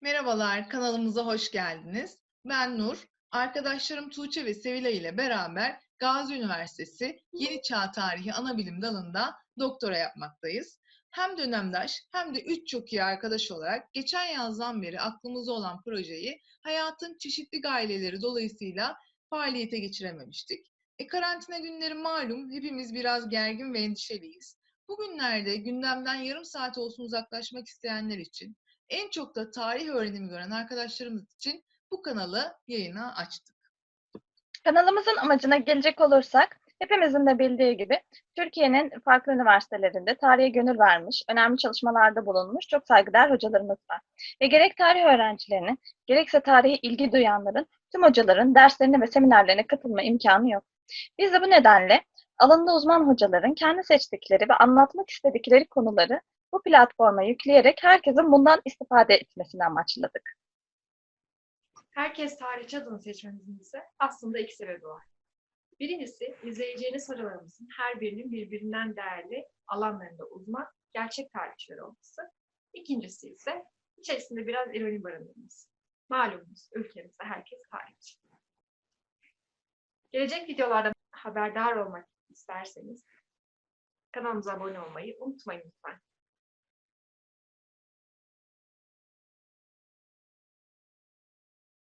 Merhabalar, kanalımıza hoş geldiniz. Ben Nur. Arkadaşlarım Tuğçe ve Sevilay ile beraber Gazi Üniversitesi Yeni Çağ Tarihi Anabilim dalında doktora yapmaktayız. Hem dönemdaş hem de üç çok iyi arkadaş olarak geçen yazdan beri aklımızda olan projeyi hayatın çeşitli gaileleri dolayısıyla faaliyete geçirememiştik. E, karantina günleri malum hepimiz biraz gergin ve endişeliyiz. Bugünlerde gündemden yarım saat olsun uzaklaşmak isteyenler için en çok da tarih öğrenimi gören arkadaşlarımız için bu kanalı yayına açtık. Kanalımızın amacına gelecek olursak, hepimizin de bildiği gibi Türkiye'nin farklı üniversitelerinde tarihe gönül vermiş, önemli çalışmalarda bulunmuş çok saygıdeğer hocalarımız var. Ve gerek tarih öğrencilerinin, gerekse tarihe ilgi duyanların, tüm hocaların derslerine ve seminerlerine katılma imkanı yok. Biz de bu nedenle alanında uzman hocaların kendi seçtikleri ve anlatmak istedikleri konuları bu platforma yükleyerek herkesin bundan istifade etmesini amaçladık. Herkes tarihçi adını seçmemizin ise aslında iki sebebi var. Birincisi, izleyeceğiniz sorularımızın her birinin birbirinden değerli alanlarında uzman, gerçek tarihçiler olması. İkincisi ise içerisinde biraz ironi barındırması. Malumunuz ülkemizde herkes tarihçi. Gelecek videolardan haberdar olmak isterseniz kanalımıza abone olmayı unutmayın lütfen.